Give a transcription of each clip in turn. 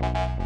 เ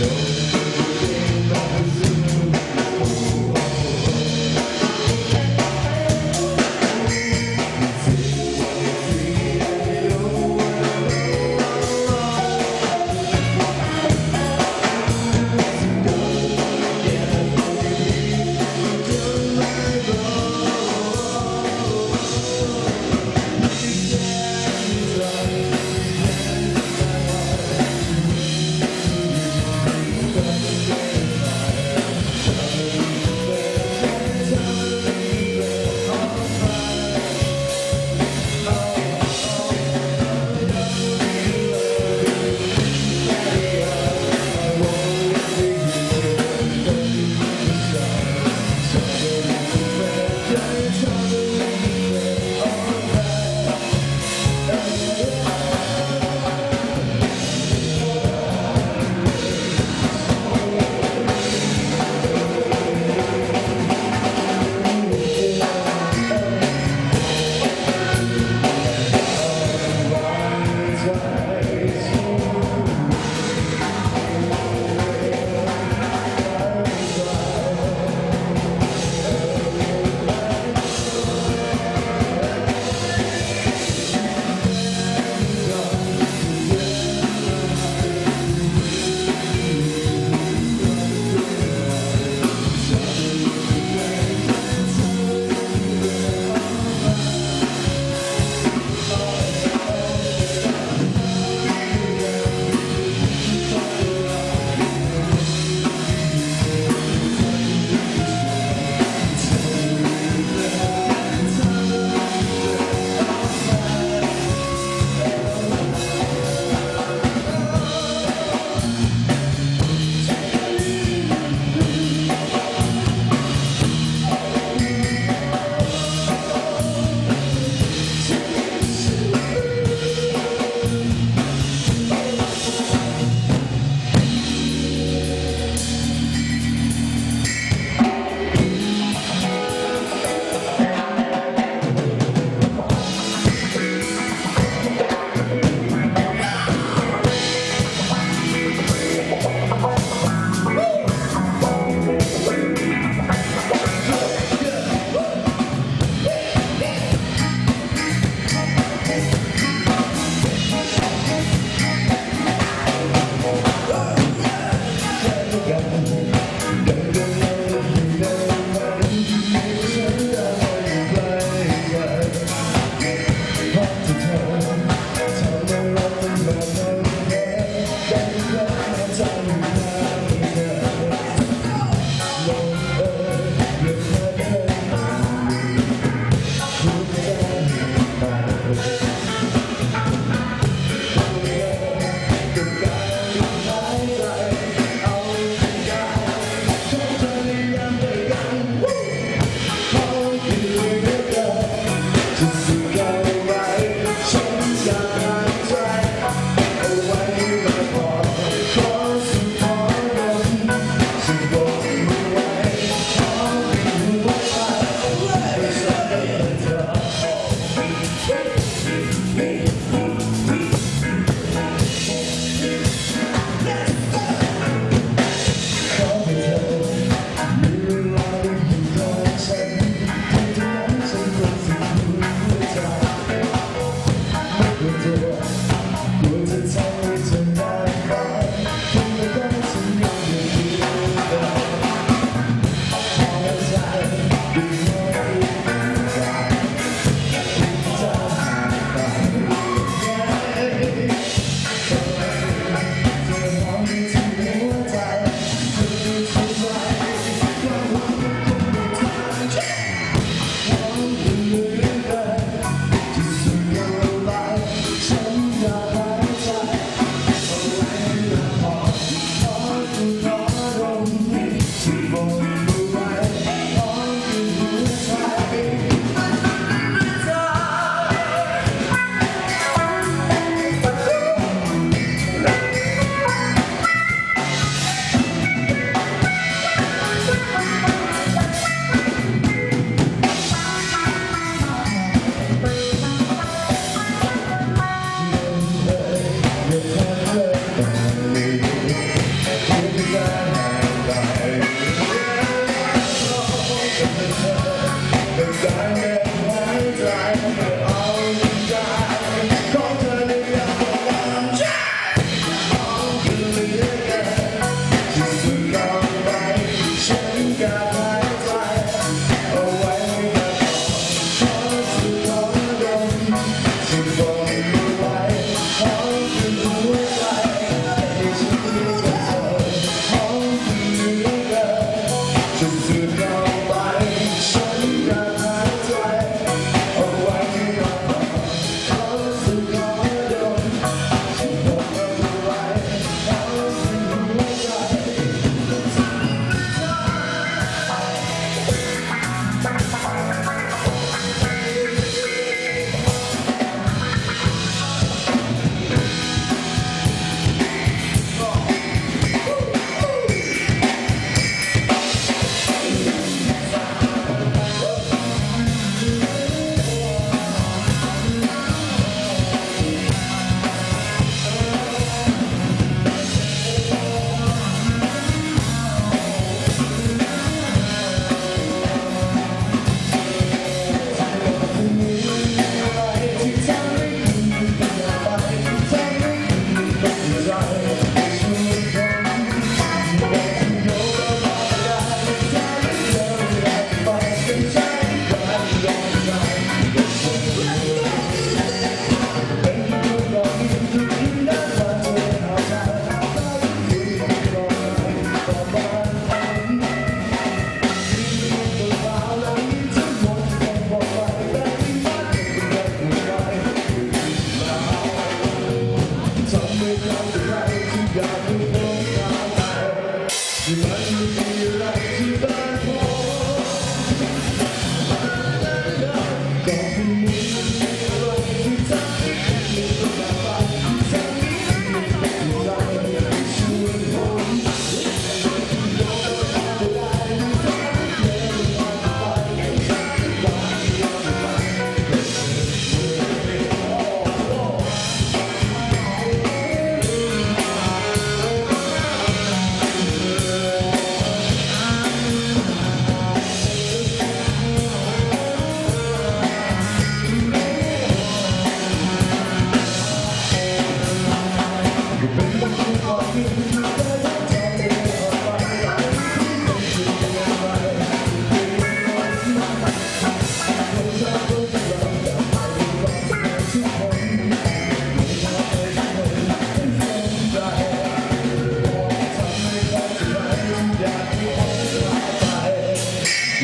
Don't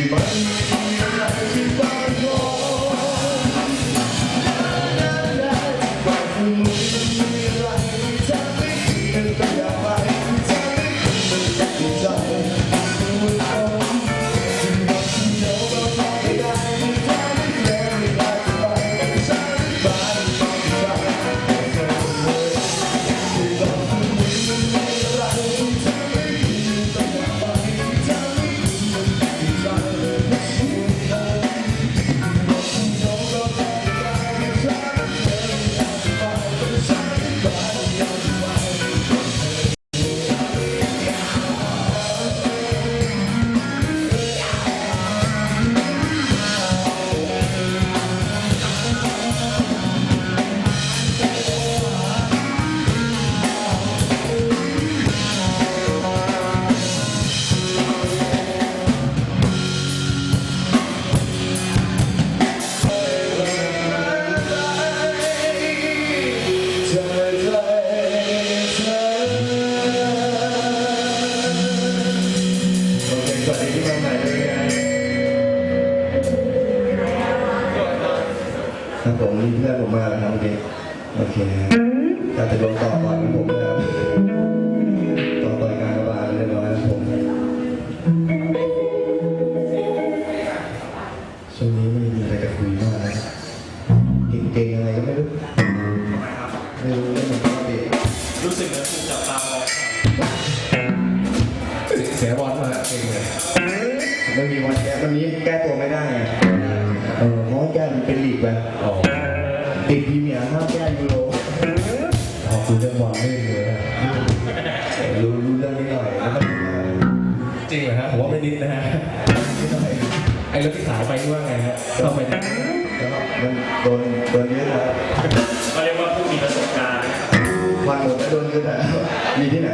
โนะครับผมเพื่อนผมมาแล้วครับเมื่อกี้โอเคการจะลงต่อก่อนของผมนะครับต่อต่อยงานกระบาลเรียบร้อยแล้วผมช่วงนี้ไม่มีอะไรจะคุยมากนะเก่งๆอะไรก็ไม่รู้ไม่รู้เรื่องมันปกติรู้สึกเหมือนถูกจับตามองเสียบอลมาเก่งเลยไม่มีวันแก้วันนี้แก้ตัวไม่ได้ไงเออเพราะว่าแก้มันเป็นลีกไป ติดพรีเมียร์ห้ามแก้ยูโรขอบคุณเรื่องบอลไม่เลยนะรู้รู้เรื่องนิดหน่อยแล้วก็จริงเหรอฮะผมว่าไม่นิดนะฮะนิดหน่อยอ้รถที่ขายไปนี่ว่าไงฮะเข้าไปเนี่ยแล้วก็มันโดนโดนยึดนะเขาเรียกว่าผู้มีประสบการณ์วันหมดแล้วโดนยึดอะมีที่ไหน